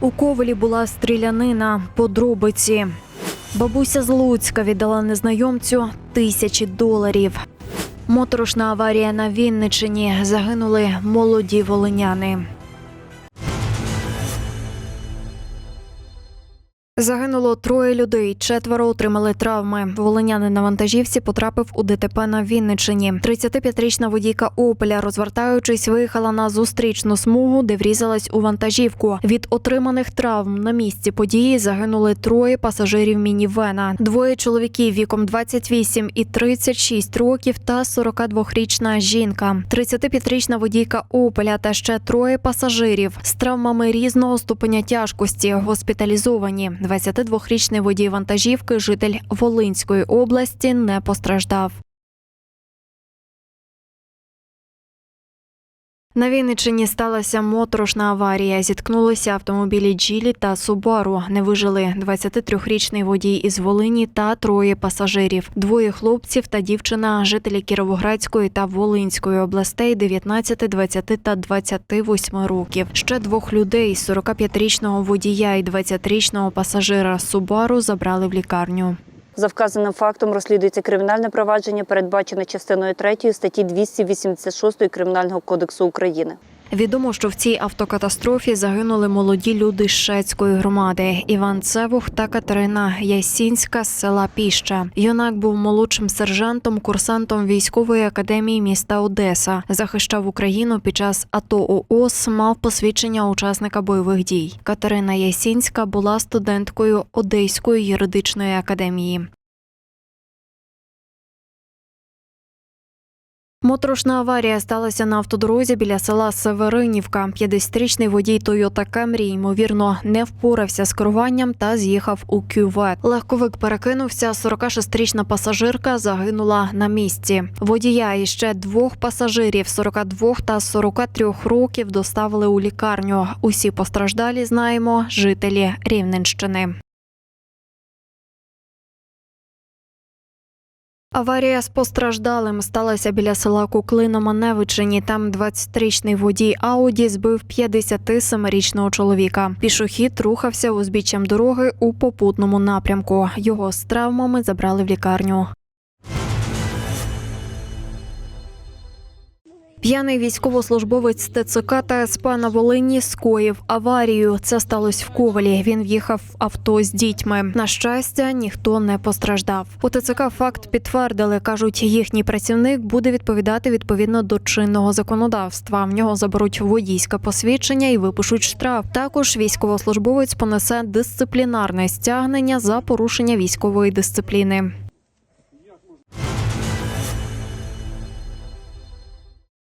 У Ковелі була стрілянина, подробиці. Бабуся з Луцька віддала незнайомцю тисячі доларів. Моторошна аварія на Вінничині загинули молоді волиняни. Загинуло троє людей, четверо отримали травми. Волинянин на вантажівці потрапив у ДТП на Вінничині. 35-річна водійка Опеля, розвертаючись, виїхала на зустрічну смугу, де врізалась у вантажівку. Від отриманих травм на місці події загинули троє пасажирів мінівена. Двоє чоловіків віком 28 і 36 років та 42-річна жінка. 35-річна водійка Опеля та ще троє пасажирів з травмами різного ступеня тяжкості госпіталізовані. 22-річний водій вантажівки, житель Волинської області, не постраждав. На Вінниччині сталася моторошна аварія. Зіткнулися автомобілі Джілі та Субару. Не вижили 23-річний водій із Волині та троє пасажирів. Двоє хлопців та дівчина, жителі Кіровоградської та Волинської областей 19, 20 та 28 років. Ще двох людей 45-річного водія і 20-річного пасажира Субару забрали в лікарню. За вказаним фактом розслідується кримінальне провадження, передбачене частиною 3 статті 286 Кримінального кодексу України. Відомо, що в цій автокатастрофі загинули молоді люди з Шецької громади Іван Цевух та Катерина Ясінська з села Піща. Юнак був молодшим сержантом, курсантом військової академії міста Одеса. Захищав Україну під час АТО ООС, мав посвідчення учасника бойових дій. Катерина Ясінська була студенткою Одеської юридичної академії. Моторошна аварія сталася на автодорозі біля села Северинівка. 50-річний водій Toyota Camry, ймовірно, не впорався з керуванням та з'їхав у кювет. Легковик перекинувся. 46-річна пасажирка загинула на місці. Водія і ще двох пасажирів 42 та 43 років доставили у лікарню. Усі постраждалі знаємо жителі Рівненщини. Аварія з постраждалим сталася біля села Кукли на Маневичині. Там 20-річний водій Ауді збив 57-річного чоловіка. Пішохід рухався узбіччям дороги у попутному напрямку. Його з травмами забрали в лікарню. П'яний військовослужбовець ТЦК та СП на Волині скоїв аварію. Це сталося в Ковалі. Він в'їхав в авто з дітьми. На щастя, ніхто не постраждав. У ТЦК факт підтвердили. кажуть, їхній працівник буде відповідати відповідно до чинного законодавства. В нього заберуть водійське посвідчення і випишуть штраф. Також військовослужбовець понесе дисциплінарне стягнення за порушення військової дисципліни.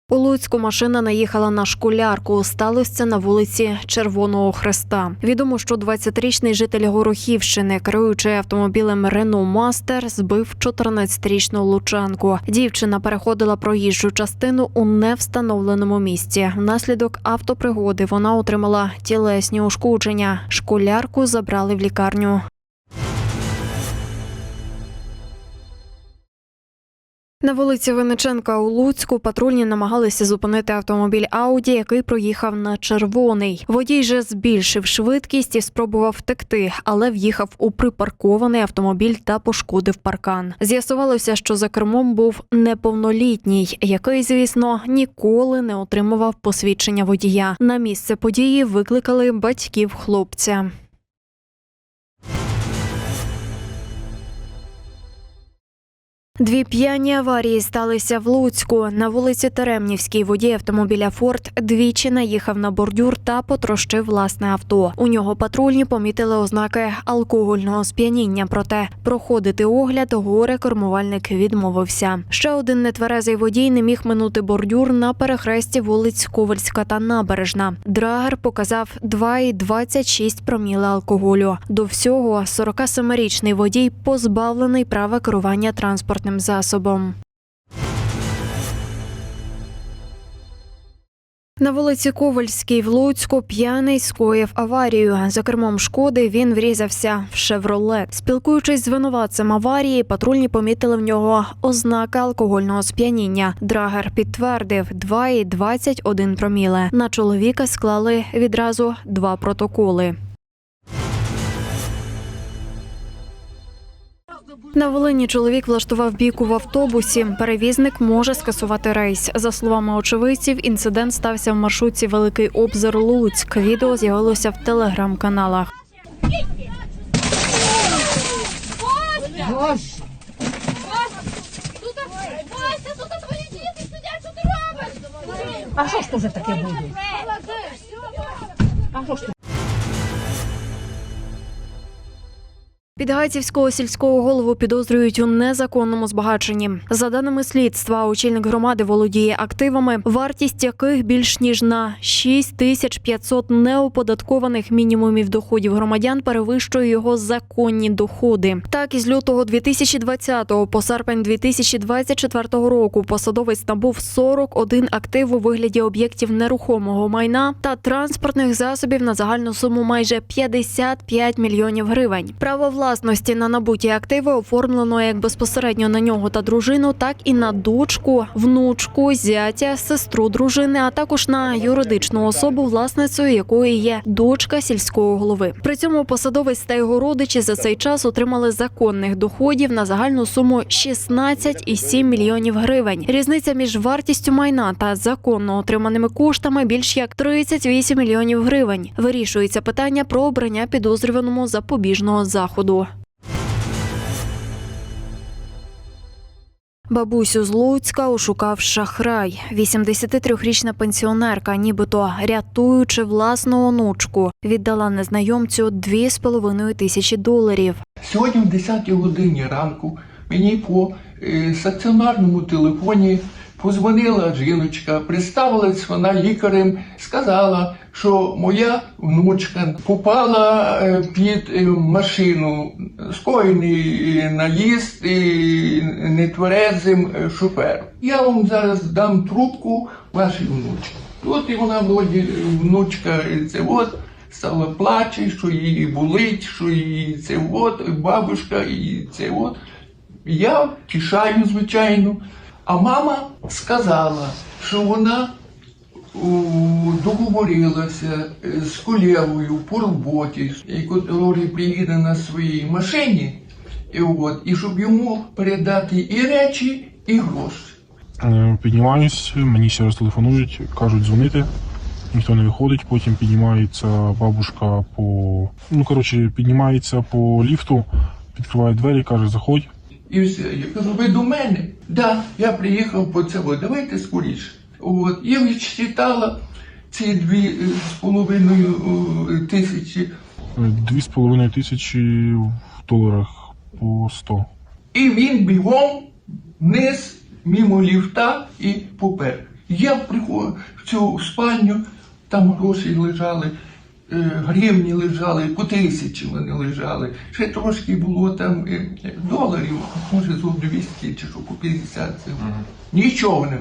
У Луцьку машина наїхала на школярку. Сталося на вулиці Червоного Хреста. Відомо, що 20-річний житель Горохівщини, керуючи автомобілем Рено Мастер, збив 14-річну лучанку. Дівчина переходила проїжджу частину у невстановленому місці. Внаслідок автопригоди вона отримала тілесні ушкодження. Школярку забрали в лікарню. На вулиці Винниченка у Луцьку патрульні намагалися зупинити автомобіль Ауді, який проїхав на червоний. Водій же збільшив швидкість і спробував втекти, але в'їхав у припаркований автомобіль та пошкодив паркан. З'ясувалося, що за кермом був неповнолітній, який, звісно, ніколи не отримував посвідчення водія. На місце події викликали батьків хлопця. Дві п'яні аварії сталися в Луцьку. На вулиці Теремнівській водій автомобіля Форд двічі наїхав на бордюр та потрощив власне авто. У нього патрульні помітили ознаки алкогольного сп'яніння. Проте проходити огляд горе кермувальник відмовився. Ще один нетверезий водій не міг минути бордюр на перехресті вулиць Ковальська та Набережна. Драгер показав 2,26 проміла алкоголю. До всього 47-річний водій позбавлений права керування транспортним засобом. На вулиці Ковальській в Луцьку п'яний скоїв аварію. За кермом шкоди він врізався в шевролет. Спілкуючись з винуватцем аварії, патрульні помітили в нього ознаки алкогольного сп'яніння. Драгер підтвердив 2,21 проміле. На чоловіка склали відразу два протоколи. На Волині чоловік влаштував бійку в автобусі. Перевізник може скасувати рейс. За словами очевидців, інцидент стався в маршрутці Великий Обзор Луцьк. Відео з'явилося в телеграм-каналах. А що ж то таке буде? А що ж Підгайцівського сільського голову підозрюють у незаконному збагаченні. За даними слідства, очільник громади володіє активами, вартість яких більш ніж на 6500 неоподаткованих мінімумів доходів громадян перевищує його законні доходи. Так, із лютого 2020 по серпень 2024 року посадовець набув 41 актив у вигляді об'єктів нерухомого майна та транспортних засобів на загальну суму майже 55 мільйонів гривень. Право власності на набуті активи оформлено як безпосередньо на нього та дружину, так і на дочку, внучку, зятя, сестру дружини, а також на юридичну особу, власницею якої є дочка сільського голови. При цьому посадовець та його родичі за цей час отримали законних доходів на загальну суму 16,7 мільйонів гривень. Різниця між вартістю майна та законно отриманими коштами більш як 38 мільйонів гривень. Вирішується питання про обрання підозрюваному запобіжного заходу. Бабусю з Луцька ошукав шахрай. 83-річна пенсіонерка, нібито рятуючи власну онучку, віддала незнайомцю 2,5 тисячі доларів. Сьогодні в 10 годині ранку мені по е, стаціонарному телефоні позвонила жіночка, представилась вона лікарем, сказала, що моя внучка попала е, під е, машину, скоєний е, наїзд і нетверезим шофером. Я вам зараз дам трубку вашій внучці. От і вона внучка це от стала плаче, що її болить, що її це от, бабушка, і це от. Я тішаю, звичайно. А мама сказала, що вона договорилася е, з колегою по роботі, який приїде на своїй машині, і, от, і щоб йому передати і речі, і гроші. Е, Піднімаюсь, мені ще раз телефонують, кажуть дзвонити. Ніхто не виходить, потім піднімається бабушка по. Ну, коротше, піднімається по ліфту, відкриває двері, каже, заходь. І все. Я кажу, ви до мене? Да, я приїхав по це. Давайте скоріше. От. Я відчитала ці дві е, з половиною тисячі. Дві з половиною тисячі в доларах по 100. І він бігом вниз, мимо ліфта і попер. Я приходжу в цю спальню, там гроші лежали, гривні лежали, по тисячі вони лежали. Ще трошки було там е, доларів, може зо 200 чи що, по 50. Це. Нічого не.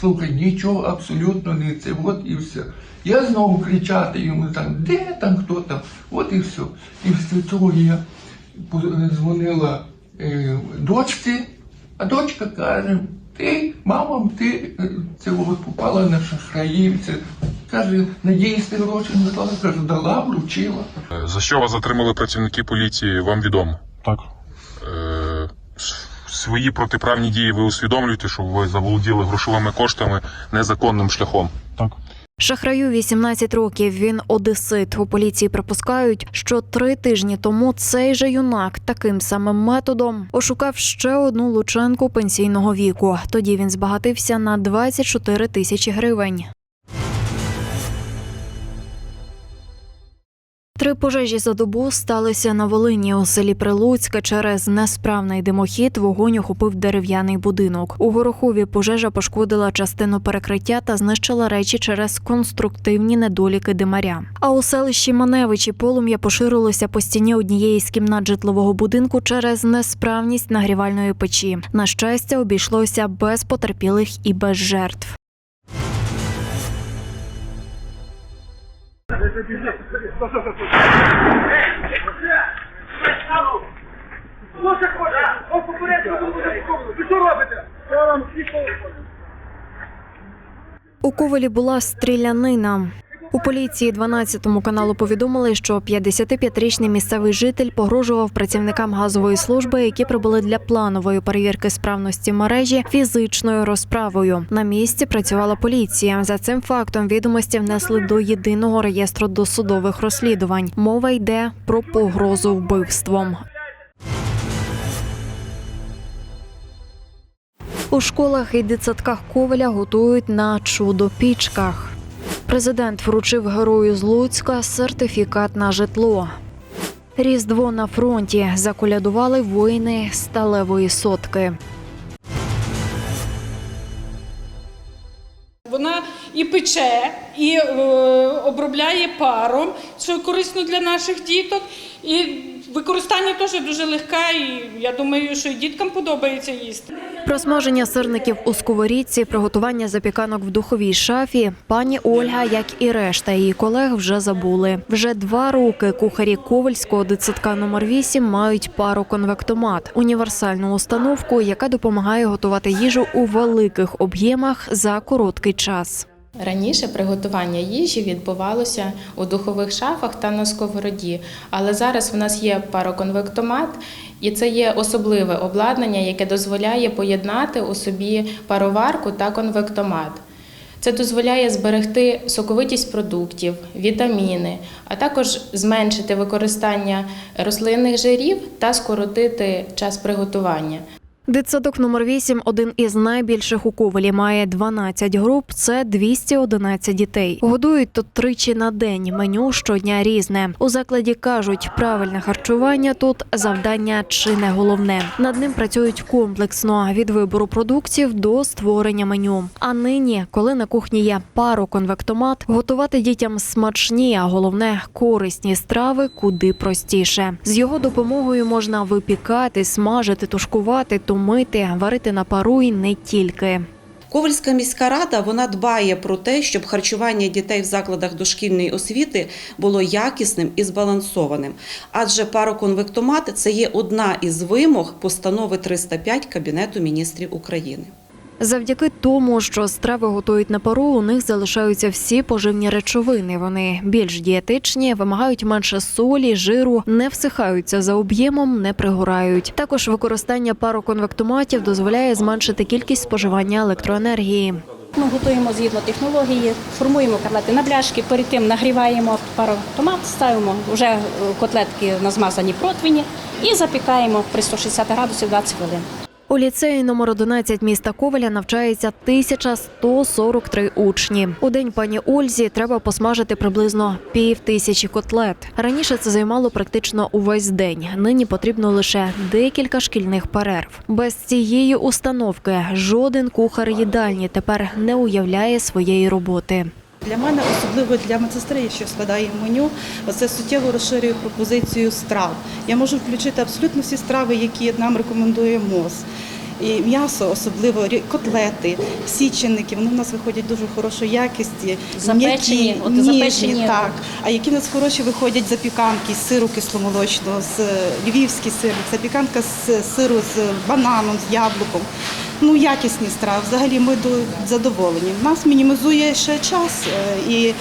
Слухай, нічого абсолютно не це. От і все. Я знову кричати йому там, де там, хто там, от і все. І після цього я дзвонила е, дочці, а дочка каже, ти, мама, ти цього це от попала на шахраїв. Це, каже, надіюсь, ти гроші не дала. каже, дала, вручила. За що вас затримали працівники поліції, вам відомо. Так. Е, свої протиправні дії ви усвідомлюєте, що ви заволоділи грошовими коштами незаконним шляхом. Так. Шахраю 18 років. Він одесит. У поліції припускають, що три тижні тому цей же юнак таким самим методом ошукав ще одну лученку пенсійного віку. Тоді він збагатився на 24 тисячі гривень. Три пожежі за добу сталися на Волині у селі Прилуцьке. Через несправний димохід вогонь охопив дерев'яний будинок. У горохові пожежа пошкодила частину перекриття та знищила речі через конструктивні недоліки димаря. А у селищі Маневичі полум'я поширилося по стіні однієї з кімнат житлового будинку через несправність нагрівальної печі. На щастя, обійшлося без потерпілих і без жертв. У Ковалі була стрілянина. У поліції 12-му каналу повідомили, що 55-річний місцевий житель погрожував працівникам газової служби, які прибули для планової перевірки справності мережі фізичною розправою. На місці працювала поліція. За цим фактом відомості внесли до єдиного реєстру досудових розслідувань. Мова йде про погрозу вбивством. У школах і дитсадках Ковеля готують на чудо-пічках. Президент вручив герою з Луцька сертифікат на житло. Різдво на фронті заколядували воїни сталевої сотки. Вона і пече, і е, обробляє паром, що корисно для наших діток. І використання теж дуже легке, і я думаю, що і діткам подобається їсти. Про смаження сирників у сковорідці, приготування запіканок в духовій шафі. Пані Ольга, як і решта її колег, вже забули. Вже два роки кухарі Ковальського дитсадка номер 8 мають пароконвектомат – універсальну установку, яка допомагає готувати їжу у великих об'ємах за короткий час. Раніше приготування їжі відбувалося у духових шафах та на сковороді, але зараз в нас є пароконвектомат, і це є особливе обладнання, яке дозволяє поєднати у собі пароварку та конвектомат. Це дозволяє зберегти соковитість продуктів, вітаміни, а також зменшити використання рослинних жирів та скоротити час приготування. Дитсадок номер 8 – один із найбільших у Ковелі. Має 12 груп, це 211 дітей. Годують тут тричі на день. Меню щодня різне. У закладі кажуть, правильне харчування тут завдання чи не головне. Над ним працюють комплексно від вибору продуктів до створення меню. А нині, коли на кухні є пароконвектомат, готувати дітям смачні, а головне корисні страви куди простіше. З його допомогою можна випікати, смажити, тушкувати, томити, варити на пару й не тільки. Ковальська міська рада вона дбає про те, щоб харчування дітей в закладах дошкільної освіти було якісним і збалансованим. Адже пароконвектомат це є одна із вимог постанови 305 Кабінету міністрів України. Завдяки тому, що страви готують на пару, у них залишаються всі поживні речовини. Вони більш дієтичні, вимагають менше солі, жиру, не всихаються за об'ємом, не пригорають. Також використання пароконвектоматів дозволяє зменшити кількість споживання електроенергії. Ми готуємо згідно технології, формуємо котлети на бляшки, перед тим нагріваємо паротомат, ставимо вже е, котлетки на змазані противні і запікаємо при 160 градусів 20 хвилин. У ліцеї номер 11 міста Ковеля навчається 1143 учні. У день пані Ользі треба посмажити приблизно пів тисячі котлет. Раніше це займало практично увесь день. Нині потрібно лише декілька шкільних перерв. Без цієї установки жоден кухар їдальні тепер не уявляє своєї роботи. Для мене, особливо для медсестри, що складає меню, це суттєво розширює пропозицію страв. Я можу включити абсолютно всі страви, які нам рекомендує МОЗ. І м'ясо, особливо котлети, січеники, вони в нас виходять дуже хорошої якості. Запечені, от запечені. так. А які в нас хороші виходять запіканки з сиру кисломолочного, з е, львівський сир, запіканка з сиру з бананом, з яблуком. Ну, якісні страви. Взагалі ми до- задоволені. Нас мінімізує ще час е, і е,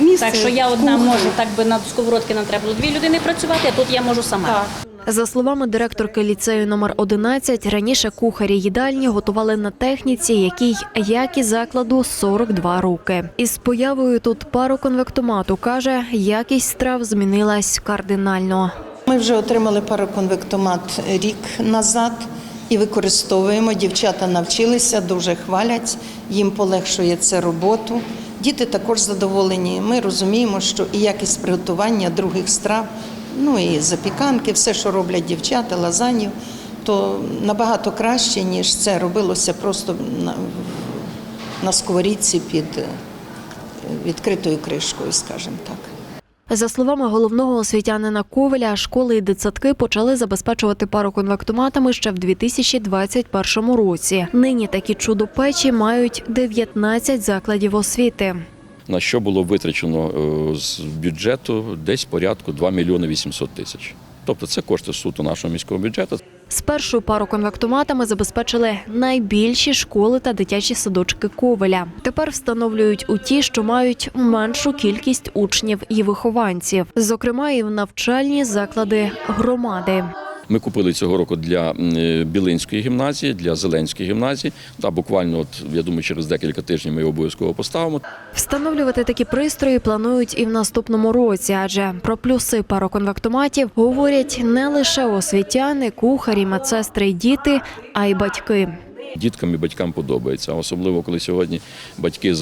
місце. Так що я одна кухні. можу, так би на сковородки нам треба було дві людини працювати, а тут я можу сама. Так. За словами директорки ліцею номер 11, раніше кухарі їдальні готували на техніці, якій як і закладу 42 роки. Із появою тут пароконвектомату каже, якість страв змінилась кардинально. Ми вже отримали пароконвектомат рік назад і використовуємо. Дівчата навчилися, дуже хвалять, їм полегшує це роботу. Діти також задоволені. Ми розуміємо, що і якість приготування других страв, ну і запіканки, все, що роблять дівчата, лазанів, то набагато краще, ніж це робилося просто на, на сковорідці під е, відкритою кришкою, скажімо так. За словами головного освітянина Ковеля, школи і дитсадки почали забезпечувати пароконвектоматами ще в 2021 році. Нині такі чудо-печі мають 19 закладів освіти. На що було витрачено е, з бюджету десь порядку 2 мільйони 800 тисяч. Тобто це кошти суто нашого міського бюджету. Спершу пароконвектоматами забезпечили найбільші школи та дитячі садочки Ковеля. Тепер встановлюють у ті, що мають меншу кількість учнів і вихованців, зокрема і в навчальні заклади громади. Ми купили цього року для е, Білинської гімназії, для Зеленської гімназії. Та буквально, от я думаю, через декілька тижнів ми його обов'язково поставимо. Встановлювати такі пристрої планують і в наступному році, адже про плюси пароконвектоматів говорять не лише освітяни, кухарі, медсестри й діти, а й батьки. Діткам і батькам подобається, особливо коли сьогодні батьки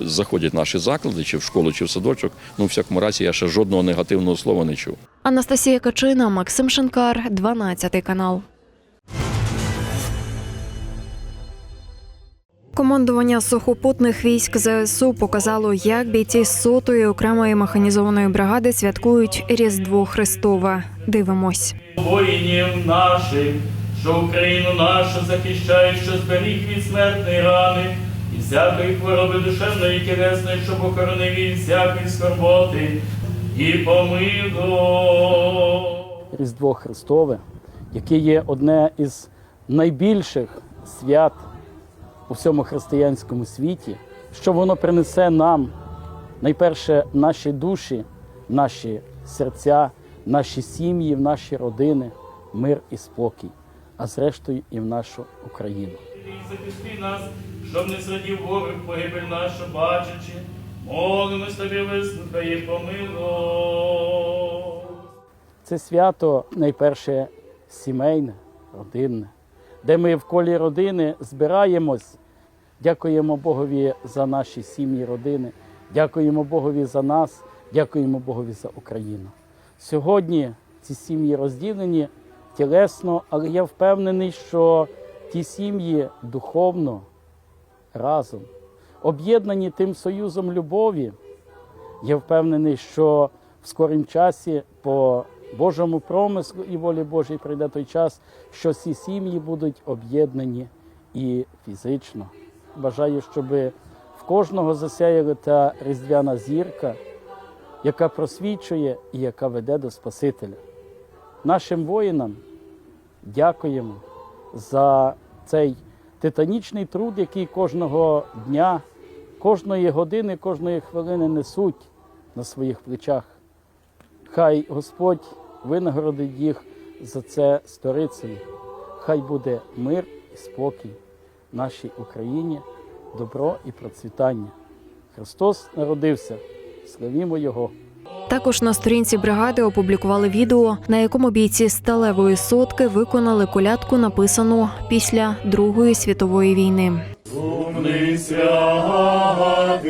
заходять в наші заклади, чи в школу, чи в садочок. Ну, в всякому разі, я ще жодного негативного слова не чув. Анастасія Качина, Максим Шинкар, 12 канал. Командування сухопутних військ ЗСУ показало, як бійці сотої окремої механізованої бригади святкують Різдво Христове. Дивимось. воїнів наших, що Україну нашу захищають, що зберіг від смертної рани, і всякої хвороби душевної і тілесної, щоб охоронив від всякої скорботи і помилував. Різдво Христове, яке є одне із найбільших свят у всьому християнському світі, що воно принесе нам найперше наші душі, наші серця, наші сім'ї, в наші родини, мир і спокій, а зрештою і в нашу Україну. Захисти нас, щоб не зрадів ворог погибель нашу бачачи, молимось тобі, вислухай і помилуй. Це свято найперше сімейне, родинне, де ми в колі родини збираємось, дякуємо Богові за наші сім'ї, родини, дякуємо Богові за нас, дякуємо Богові за Україну. Сьогодні ці сім'ї розділені тілесно, але я впевнений, що ті сім'ї духовно разом, об'єднані тим союзом любові, я впевнений, що в скорім часі по Божому промислу і волі Божій прийде той час, що ці сім'ї будуть об'єднані і фізично. Бажаю, щоб в кожного засяяла та різдвяна зірка, яка просвічує і яка веде до Спасителя. Нашим воїнам дякуємо за цей титанічний труд, який кожного дня, кожної години, кожної хвилини несуть на своїх плечах. Хай Господь винагородить їх за це сторицею. Хай буде мир і спокій нашій Україні, добро і процвітання. Христос народився, славімо Його! Також на сторінці бригади опублікували відео, на якому бійці сталевої сотки виконали колядку, написану після Другої світової війни. Святий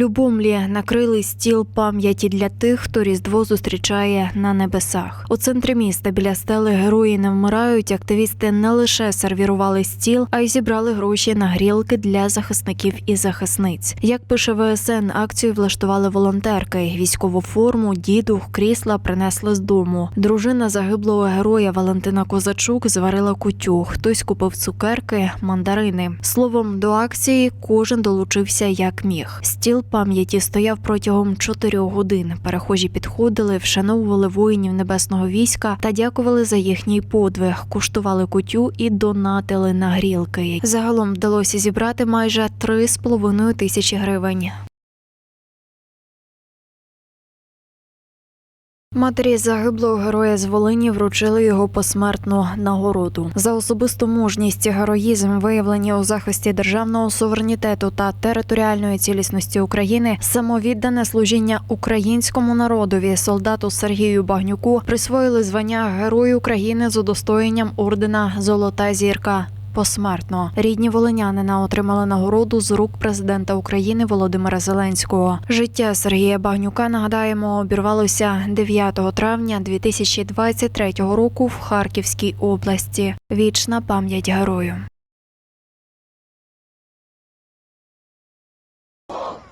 Любомлі накрили стіл пам'яті для тих, хто Різдво зустрічає на небесах. У центрі міста біля стели Герої не вмирають. Активісти не лише сервірували стіл, а й зібрали гроші на грілки для захисників і захисниць. Як пише ВСН, акцію влаштували волонтерки. Військову форму, діду, крісла принесли з дому. Дружина загиблого героя Валентина Козачук зварила кутю. Хтось купив цукерки, мандарини. Словом, до акції кожен долучився як міг. Стіл пам'яті стояв протягом чотирьох годин. Перехожі підходили, вшановували воїнів небесного війська та дякували за їхній подвиг, куштували кутю і донатили на грілки. Загалом вдалося зібрати майже три з половиною тисячі гривень. Матері загиблого героя з Волині вручили його посмертну нагороду за особисту мужність і героїзм, виявлені у захисті державного суверенітету та територіальної цілісності України, самовіддане служіння українському народові, солдату Сергію Багнюку присвоїли звання Герой України з удостоєнням ордена Золота зірка. Посмертно рідні волинянина отримали нагороду з рук президента України Володимира Зеленського. Життя Сергія Багнюка нагадаємо обірвалося 9 травня 2023 року в Харківській області. Вічна пам'ять герою.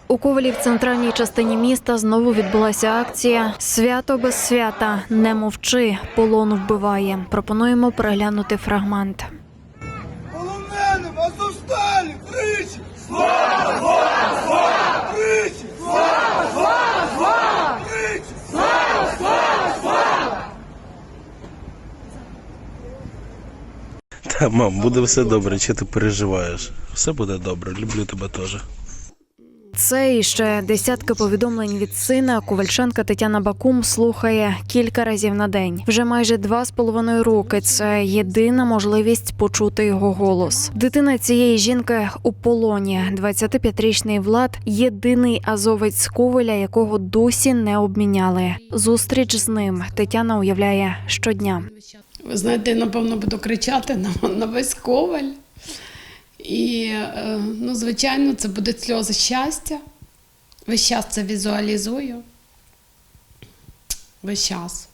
У Ковелі в центральній частині міста знову відбулася акція Свято без свята не мовчи, полон вбиває. Пропонуємо переглянути фрагмент. Та, мам, буде все добре, чи ти переживаєш? Все буде добре, люблю тебе теж. Це і ще десятки повідомлень від сина. Ковальченка Тетяна Бакум слухає кілька разів на день. Вже майже два з половиною роки. Це єдина можливість почути його голос. Дитина цієї жінки у полоні. 25-річний влад єдиний азовець з Ковеля, якого досі не обміняли. Зустріч з ним Тетяна уявляє щодня. Ви знаєте, напевно буду кричати на, на весь коваль. І, е, ну, звичайно, це буде сльози щастя. Весь час це візуалізую. Весь час.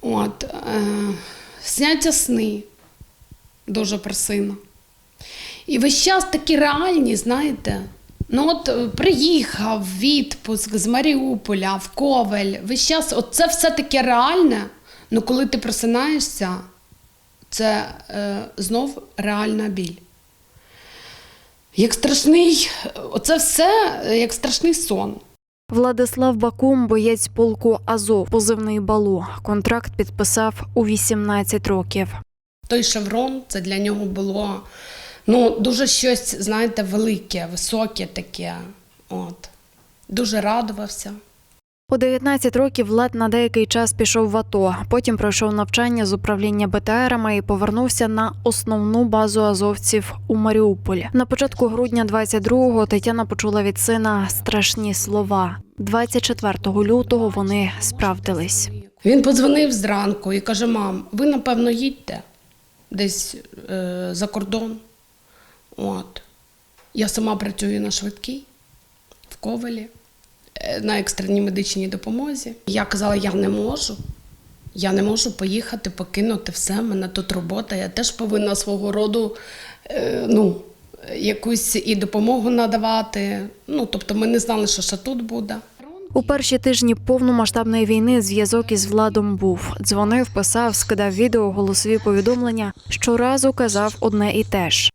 От, е, сняться сни дуже про сина. І весь час такі реальні, знаєте. Ну от е, приїхав відпуск з Маріуполя в Ковель. Весь час, от це все таке реальне. Ну коли ти просинаєшся, це е, знов реальна біль. Як страшний, оце все е, як страшний сон. Владислав Бакум, боєць полку Азов, позивний балу. Контракт підписав у 18 років. Той шеврон це для нього було ну, дуже щось, знаєте, велике, високе таке. От. Дуже радувався. У 19 років Влад на деякий час пішов в АТО. Потім пройшов навчання з управління БТРами і повернувся на основну базу азовців у Маріуполь. На початку грудня 22-го Тетяна почула від сина страшні слова. 24 лютого вони справдились. Він подзвонив зранку і каже: мам, ви напевно їдьте десь е, за кордон. От. Я сама працюю на швидкій в Ковелі е, на екстреній медичній допомозі. Я казала, я не можу. Я не можу поїхати, покинути все. в мене тут робота. Я теж повинна свого роду е, ну, якусь і допомогу надавати. Ну, тобто ми не знали, що ще тут буде. У перші тижні повномасштабної війни зв'язок із владом був. Дзвонив, писав, скидав відео, голосові повідомлення. Щоразу казав одне і те ж.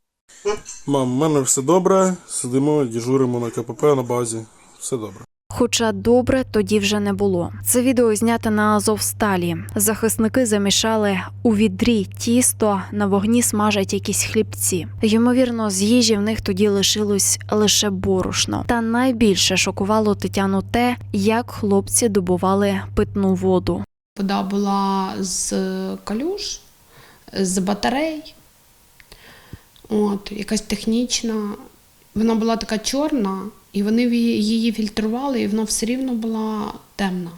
Мам, в мене все добре. Сидимо, діжуримо на КПП на базі. Все добре. Хоча добре тоді вже не було. Це відео знято на Азовсталі. Захисники замішали у відрі тісто, на вогні смажать якісь хлібці. Ймовірно, з їжі в них тоді лишилось лише борошно. Та найбільше шокувало Тетяну те, як хлопці добували питну воду. Вода була з калюж, з батарей. От, якась технічна. Вона була така чорна, і вони її фільтрували, і вона все рівно була темна.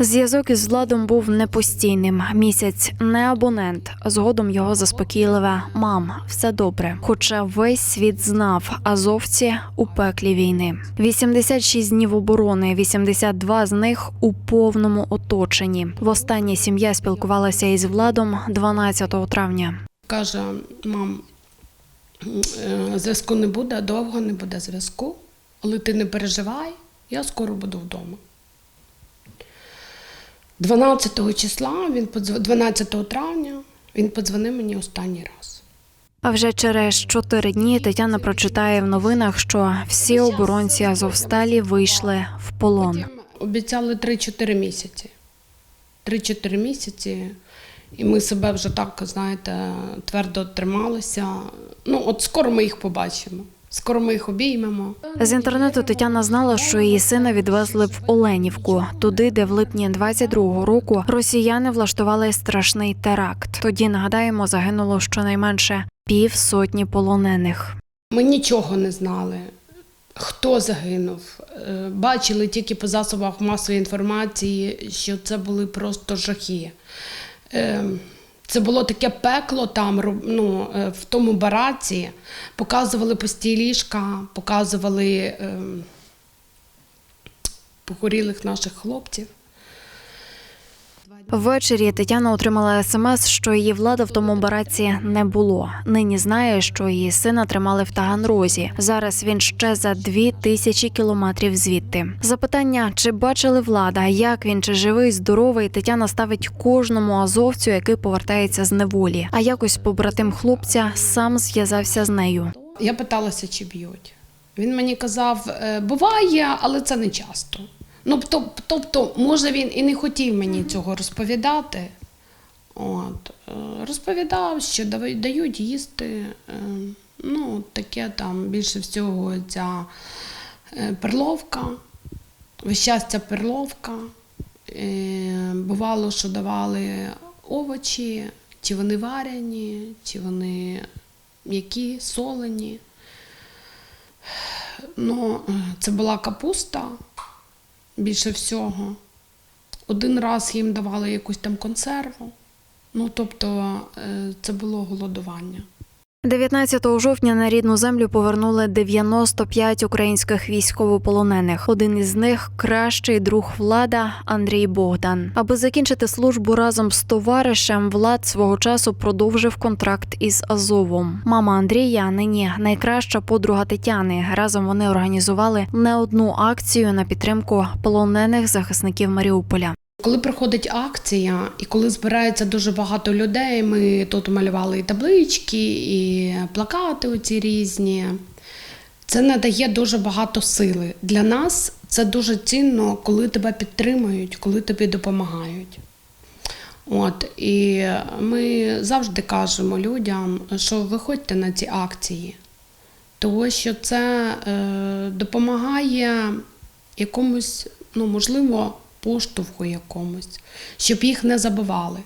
Зв'язок із владом був непостійним. Місяць не абонент. Згодом його заспокійливе мам, все добре. Хоча весь світ знав, азовці у пеклі війни. 86 днів оборони, 82 з них у повному оточенні. Востаннє сім'я спілкувалася із владом 12 травня. Каже, мам, е, зв'язку не буде, довго не буде зв'язку, але ти не переживай, я скоро буду вдома. 12 числа, він подзв... 12 травня, він подзвонив мені останній раз. А вже через чотири дні Тетяна прочитає в новинах, що всі оборонці Азовсталі вийшли в полон. Обіцяли 3-4 місяці. 3-4 місяці. І ми себе вже так, знаєте, твердо трималися. Ну, от скоро ми їх побачимо. Скоро ми їх обіймемо. З інтернету Тетяна знала, що її сина відвезли в Оленівку, туди, де в липні 22-го року росіяни влаштували страшний теракт. Тоді нагадаємо, загинуло щонайменше півсотні полонених. Ми нічого не знали. Хто загинув? Е, Бачили тільки по засобах масової інформації, що це були просто жахи. Це було таке пекло там, ну, е, в тому бараці. Показували пусті ліжка, показували е, погорілих наших хлопців. Ввечері Тетяна отримала смс, що її влада в тому бараці не було. Нині знає, що її сина тримали в Таганрозі. Зараз він ще за дві тисячі кілометрів звідти. Запитання, чи бачили влада, як він чи живий, здоровий, Тетяна ставить кожному азовцю, який повертається з неволі. А якось побратим хлопця сам зв'язався з нею. Я питалася, чи б'ють. Він мені казав, «Е, буває, але це не часто. Ну, тобто, може, він і не хотів мені цього розповідати. От, е, розповідав, що дають їсти. е, Ну, таке там більше всього ця е, перловка, весь час ця перловка. Бувало, що давали овочі, чи вони варені, чи вони м'які, солені. Ну, це була капуста більше всього. Один раз їм давали якусь там консерву. Ну, тобто, е, це було голодування. 19 жовтня на рідну землю повернули 95 українських військовополонених. Один із них кращий друг влада Андрій Богдан. Аби закінчити службу разом з товаришем, влад свого часу продовжив контракт із Азовом. Мама Андрія нині найкраща подруга Тетяни. Разом вони організували не одну акцію на підтримку полонених захисників Маріуполя. Коли проходить акція, і коли збирається дуже багато людей, ми тут малювали і таблички, і плакати оці різні. Це надає дуже багато сили. Для нас це дуже цінно, коли тебе підтримують, коли тобі допомагають. От, і ми завжди кажемо людям, що виходьте на ці акції, тому що це е, допомагає якомусь, ну, можливо, поштовху якомусь, щоб їх не забивали.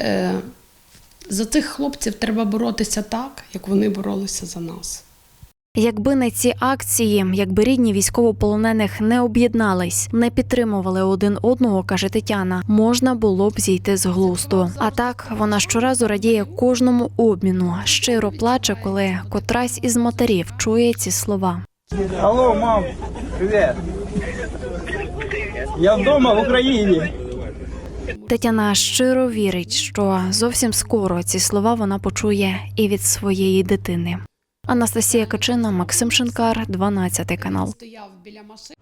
Е, за цих хлопців треба боротися так, як вони боролися за нас. Якби не ці акції, якби рідні військовополонених не об'єднались, не підтримували один одного, каже Тетяна, можна було б зійти з глузду. А так вона щоразу радіє кожному обміну, щиро плаче, коли котрась із матерів чує ці слова. Алло, мам, привіт. Я вдома в Україні. Тетяна щиро вірить, що зовсім скоро ці слова вона почує і від своєї дитини. Анастасія Качина, Максим Шинкар, 12 канал. Стояв біля машини.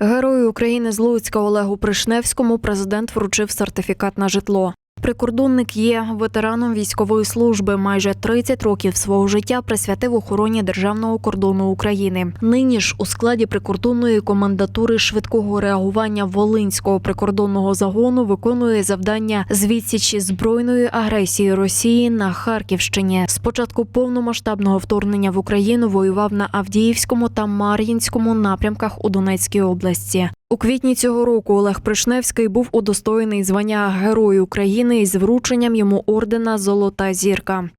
Герою України з Луцька Олегу Пришневському президент вручив сертифікат на житло. Прикордонник є ветераном військової служби. Майже 30 років свого життя присвятив охороні державного кордону України. Нині ж у складі прикордонної комендатури швидкого реагування Волинського прикордонного загону виконує завдання з відсічі збройної агресії Росії на Харківщині. З початку повномасштабного вторгнення в Україну воював на Авдіївському та Мар'їнському напрямках у Донецькій області. У квітні цього року Олег Пришневський був удостоєний звання Герой України із врученням йому ордена Золота зірка.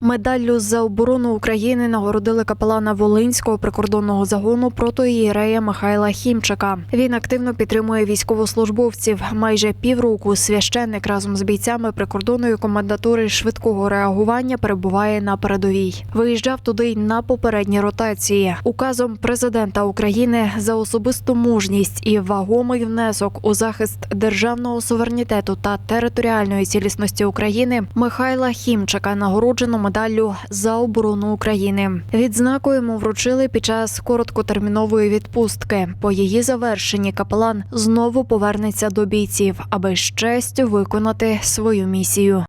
Медаллю за оборону України нагородили капелана Волинського прикордонного загону протоієрея Михайла Хімчика. Він активно підтримує військовослужбовців. Майже півроку священник разом з бійцями прикордонної комендатури швидкого реагування перебуває на передовій. Виїжджав туди й на попередні ротації. Указом президента України за особисту мужність і вагомий внесок у захист державного суверенітету та територіальної цілісності України Михайла Хімчика нагороджено медаллю за оборону України. Відзнаку йому вручили під час короткотермінової відпустки. По її завершенні капелан знову повернеться до бійців, аби з честю виконати свою місію.